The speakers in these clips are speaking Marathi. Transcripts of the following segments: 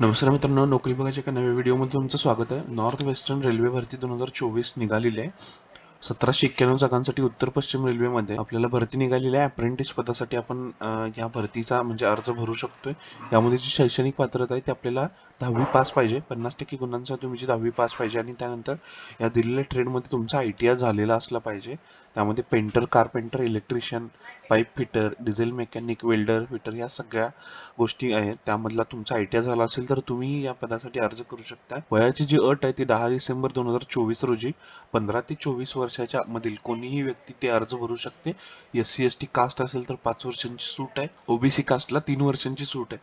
नमस्कार मित्रांनो नोकरी बघायच्या एका नव्या व्हिडिओमध्ये तुमचं स्वागत आहे. नॉर्थ वेस्टर्न रेल्वे भरती दोन हजार चोवीस निघालेली आहे. सतराशे एक्क्याण्णव जागांसाठी उत्तर पश्चिम रेल्वेमध्ये आपल्याला भरती निघालेली आहे. अप्रेंटिस पदासाठी आपण या भरतीचा म्हणजे अर्ज भरू शकतोय. यामध्ये जी शैक्षणिक पात्रता आहे ती आपल्याला दहावी पास पाहिजे. पन्नास टक्के गुणांचा तुमची दहावी पास पाहिजे आणि त्यानंतर या दिलेल्या ट्रेडमध्ये तुमचा आय टी आय झालेला असला पाहिजे. त्यामध्ये painter carpenter electrician pipe fitter diesel mechanic welder fitter या सगळ्या गोष्टी आहेत. त्यामधला तुमचा आय टी आय झाला असेल तर तुम्ही या पदासाठी अर्ज करू शकता. वयाची जी अट आहे ती दहा डिसेंबर दोन हजार चोवीस रोजी पंधरा ते चोवीस वर्षाच्या मधील कोणीही व्यक्ती ते अर्ज भरू शकते. S C S T caste असेल तर पाच वर्षांची सूट आहे. ओबीसी कास्टला तीन वर्षांची सूट आहे.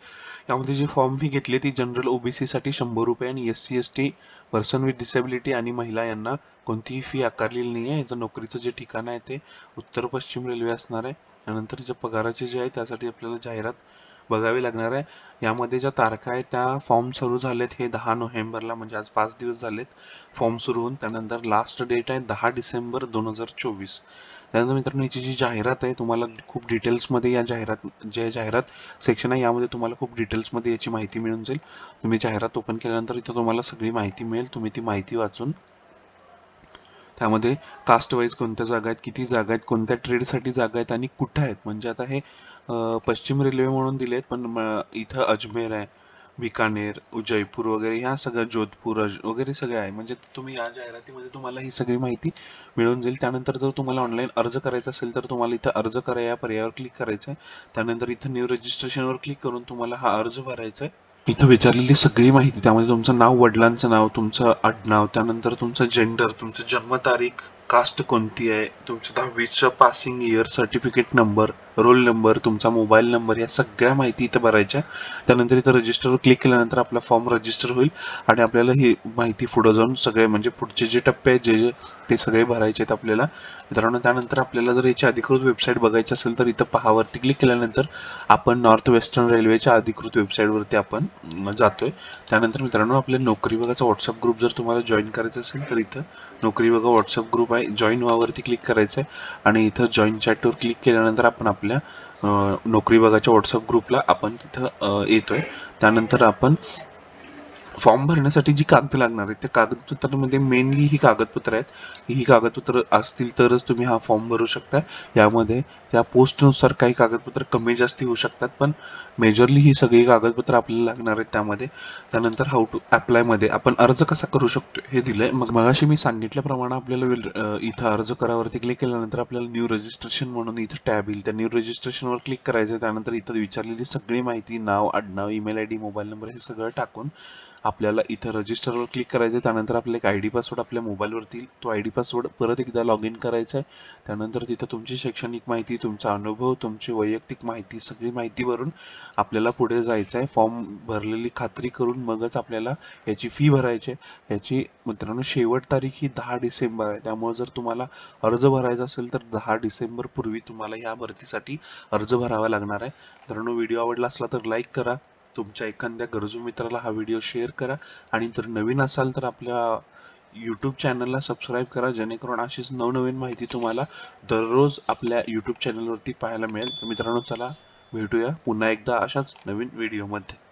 यामध्ये जी फॉर्म फी घेतली ती जनरल ओबीसी साठी शंभर रुपये आणि S C S T person with disability आणि महिला यांना कोणतीही फी आकारलेली नाही आहे याचं नोकरीचं जे ठिकाण आहे ते उत्तर पश्चिम रेल्वे असणार आहे. त्यानंतर जे पगाराचे जे आहे त्यासाठी आपल्याला जाहिरात बघावी लागणार आहे. यामध्ये ज्या तारखा आहेत त्या फॉर्म सुरू झालेत हे दहा नोव्हेंबरला म्हणजे आज पाच दिवस झालेत फॉर्म सुरू होऊन त्यानंतर लास्ट डेट आहे दहा डिसेंबर दोन हजार चोवीस. त्यानंतर मित्रांनो याची जी जाहिरात आहे तुम्हाला खूप डिटेल्समध्ये या जाहिरात जे जाहिरात सेक्शन आहे यामध्ये तुम्हाला खूप डिटेल्समध्ये याची माहिती मिळून जाईल. तुम्ही जाहिरात ओपन केल्यानंतर इथं तुम्हाला सगळी माहिती मिळेल. तुम्ही ती माहिती वाचून त्यामध्ये कास्टवाईज कोणत्या जागा आहेत किती जागा आहेत कोणत्या ट्रेडसाठी जागा आहेत आणि कुठं आहेत? म्हणजे आता हे पश्चिम रेल्वे म्हणून दिले आहेत पण म- इथं अजमेर आहे बिकानेर जयपूर वगैरे ह्या सगळ्या जोधपूर अज- वगैरे सगळ्या आहे. म्हणजे तुम्ही या जाहिरातीमध्ये तुम्हाला ही सगळी माहिती मिळून जाईल. त्यानंतर जर तुम्हाला ऑनलाईन अर्ज करायचा असेल तर तुम्हाला इथं अर्ज करा या पर्यायावर क्लिक करायचं आहे त्यानंतर इथं न्यू रजिस्ट्रेशनवर क्लिक करून तुम्हाला हा अर्ज भरायचा आहे इथं विचारलेली सगळी माहिती. त्यामध्ये तुमचं नाव वडिलांचं नाव तुमचं आडनाव त्यानंतर तुमचं जेंडर तुमचं जन्मतारीख कास्ट कोणती आहे? तुमचं दहावीचं passing year certificate number roll number तुमचा मोबाईल नंबर या सगळ्या माहिती इथं भरायच्या. त्यानंतर इथं रजिस्टरवर क्लिक केल्यानंतर आपला फॉर्म रजिस्टर होईल आणि आपल्याला ही माहिती पुढं जाऊन सगळे म्हणजे पुढचे जे टप्पे आहेत जे जे ते सगळे भरायचे आहेत आपल्याला. मित्रांनो त्यानंतर आपल्याला जर याची अधिकृत वेबसाईट बघायची असेल तर इथं पहावरती क्लिक केल्यानंतर आपण नॉर्थ वेस्टर्न रेल्वेच्या अधिकृत वेबसाईटवरती आपण जातोय. त्यानंतर मित्रांनो आपल्या नोकरी बघाचा व्हॉट्सअप ग्रुप जर तुम्हाला जॉईन करायचं असेल तर इथं नोकरी बघा व्हॉट्सअप ग्रुप शिवाय जॉईन व्हावरती क्लिक करायचं आहे आणि इथं जॉईन चॅटवर क्लिक केल्यानंतर आपण आपल्या नोकरी विभागाच्या व्हॉट्सअप ग्रुपला आपण तिथं येतोय. त्यानंतर आपण फॉर्म भरण्यासाठी जी कागद लागणार आहेत त्या कागदपत्रांमध्ये मेनली ही कागदपत्र आहेत. ही कागदपत्र असतील तरच तुम्ही हा फॉर्म भरू शकता. यामध्ये त्या पोस्टनुसार काही कागदपत्र कमी जास्ती होऊ शकतात पण मेजरली ही सगळी कागदपत्र आपल्याला लागणार आहेत त्यामध्ये. त्यानंतर हाऊ टू ॲप्लायमध्ये आपण अर्ज कसा करू शकतो हे दिलंय. मग मगाशी मी सांगितल्याप्रमाणे आपल्याला इथं अर्ज करावरती क्लिक केल्यानंतर आपल्याला न्यू रजिस्ट्रेशन म्हणून इथं टॅब येईल. त्या न्यू रजिस्ट्रेशनवर क्लिक करायचं त्यानंतर इथं विचारलेली सगळी माहिती नाव आडनाव email I D mobile number हे सगळं टाकून आपल्याला इथं रजिस्टरवर क्लिक करायचं आहे त्यानंतर आपला एक आय डी पासवर्ड आपल्या मोबाईलवरती येईल. तो आय डी पासवर्ड परत एकदा लॉग इन करायचा आहे त्यानंतर तिथं तुमची शैक्षणिक माहिती तुमचा अनुभव तुमची वैयक्तिक माहिती सगळी माहिती भरून आपल्याला पुढे जायचं आहे फॉर्म भरलेली खात्री करून मगच आपल्याला याची फी भरायची आहे. याची मित्रांनो शेवट तारीख ही दहा डिसेंबर आहे. त्यामुळे जर तुम्हाला अर्ज भरायचा असेल तर दहा डिसेंबर पूर्वी तुम्हाला या भरतीसाठी अर्ज भरावा लागणार आहे. मित्रांनो व्हिडिओ आवडला असला तर लाईक करा. तुमच्या एखाद्या गरजू मित्राला हा व्हिडिओ शेअर करा. आणि जर नवीन असाल तर आपल्या यूट्यूब चॅनलला सबस्क्राईब करा. जेणेकरून अशीच नवनवीन माहिती तुम्हाला दररोज आपल्या यूट्यूब चॅनलवरती पाहायला मिळेल. तर मित्रांनो चला भेटूया पुन्हा एकदा अशाच नवीन व्हिडिओमध्ये